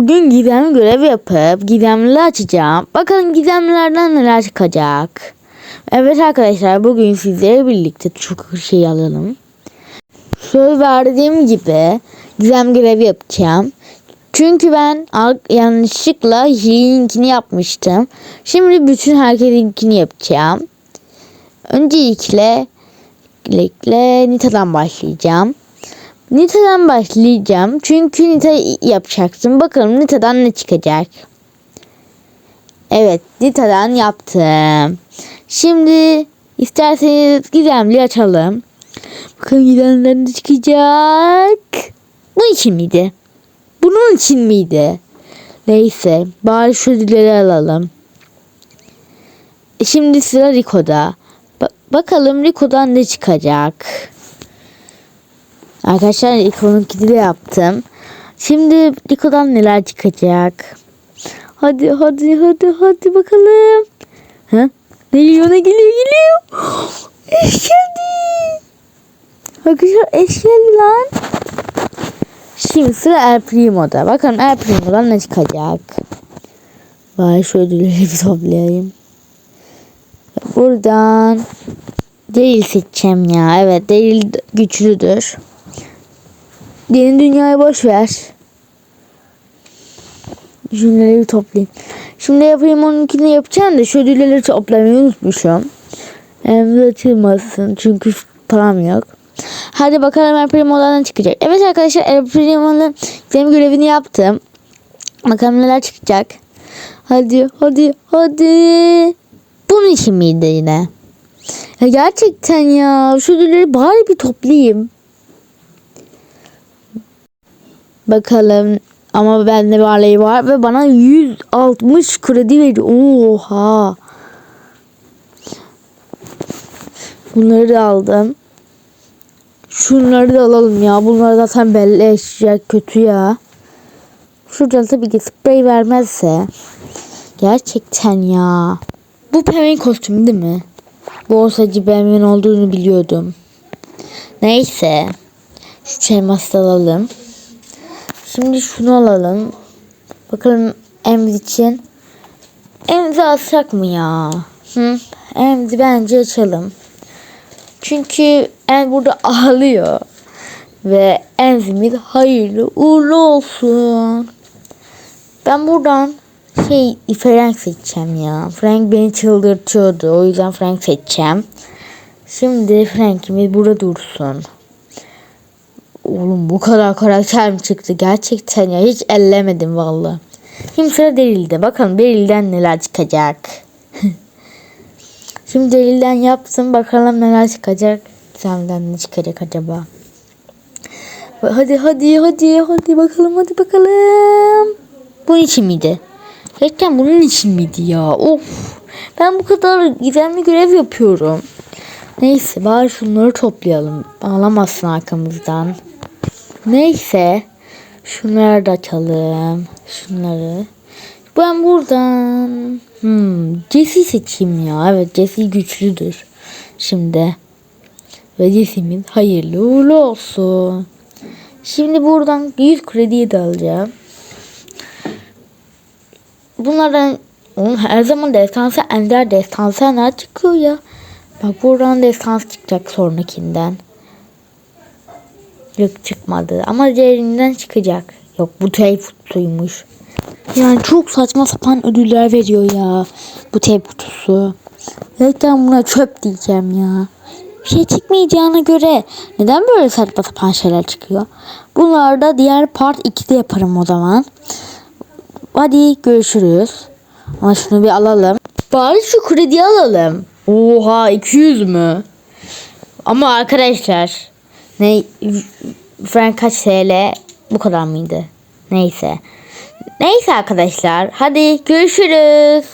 Bugün gizemli görev yapıp gizemli açacağım. Bakalım gizemlilerden neler çıkacak. Evet arkadaşlar bugün sizlerle birlikte çok şey alalım. Söz verdiğim gibi gizem görevi yapacağım. Çünkü ben yanlışlıkla Hile'inkini yapmıştım. Şimdi bütün herkesinkini yapacağım. Öncelikle Öncelikle Nita'dan başlayacağım. Nita'dan başlayacağım. Çünkü Nita yapacaktım. Bakalım Nita'dan ne çıkacak. Evet Nita'dan yaptım. Şimdi isterseniz gizemli açalım. Bakalım gizemden ne çıkacak. Bu için miydi? Bunun için miydi? Neyse bari şu ödülleri alalım. E, Şimdi sıra Rico'da. Ba- bakalım Rico'dan ne çıkacak. Arkadaşlar Rico'nunkini de yaptım. Şimdi Rico'dan neler çıkacak. Hadi hadi hadi hadi bakalım. Ha? Ne geliyor ne geliyor geliyor. Eş geldi. Arkadaşlar eş geldi lan. Şimdi sıra El Primo'da. Bakalım El Primo'dan ne çıkacak. Vay şu ödülleri bir toplayayım. Buradan değil seçeceğim ya. Evet değil güçlüdür. Yeni dünyayı boş ver. Bir toplayayım. Şimdi yapayım onunkini yapacağım da şu ödülleri toplamayı unutmuşum. Hem açılmasın çünkü param yok. Hadi bakalım El Primo'dan çıkacak. Evet arkadaşlar El Primo'nun benim görevini yaptım. Bakalım neler çıkacak. Hadi hadi hadi. Bunun için miydi yine? Ya gerçekten ya. Şu ödülleri bari bir toplayayım. Bakalım. Ama bende bir aley var ve bana 160 kredi veriyor. Oha. Bunları da aldım. Şunları da alalım ya. Bunlar zaten belli eşya kötü ya. Şuradan tabii ki sprey vermezse. Gerçekten ya. Bu Pem'in kostümü değil mi? Borsacı Pem'in olduğunu biliyordum. Neyse. Şu elması alalım. Şimdi şunu alalım. Bakalım Emz için. Emzi alsak mı ya? Hı? Emzi bence açalım. Çünkü en burada ağlıyor. Ve Enzimiz hayırlı uğurlu olsun. Ben buradan şey Frank seçeceğim ya. Frank beni çıldırtıyordu. O yüzden Frank seçeceğim. Şimdi Frank'imiz burada dursun. Oğlum bu kadar karakter mi çıktı? Gerçekten ya hiç ellemedim valla. Şimdi sıra Deril'de. Bakalım Deril'den neler çıkacak. Şimdi Deril'den yaptım. Bakalım neler çıkacak. Senden ne çıkacak acaba? Hadi hadi hadi hadi bakalım hadi bakalım. Bunun için miydi? Gerçekten bunun için miydi ya? Of. Ben bu kadar gizemli görev yapıyorum. Neyse bari şunları toplayalım. Ağlamazsın arkamızdan. Neyse. Şunları da açalım. Şunları. Ben buradan hmm, Jesse seçeyim ya. Evet Jesse güçlüdür. Şimdi. Ve Jesse'miz hayırlı uğurlu olsun. Şimdi buradan 100 krediyi de alacağım. Bunlardan onun her zaman destansı ender destansı ne çıkıyor ya. Bak buradan destans çıkacak sonrakinden. Yok çıkmadı ama diğerinden çıkacak. Yok bu teyp kutuymuş. Yani çok saçma sapan ödüller veriyor ya. Bu teyp kutusu. Zaten buna çöp diyeceğim ya. Bir şey çıkmayacağına göre neden böyle saçma sapan şeyler çıkıyor? Bunlar da diğer part 2'de yaparım o zaman. Hadi görüşürüz. Ama şunu bir alalım. Bari şu kredi alalım. Oha 200 mü? Ama arkadaşlar ne frank kaç TL bu kadar mıydı? Neyse. Neyse arkadaşlar hadi görüşürüz.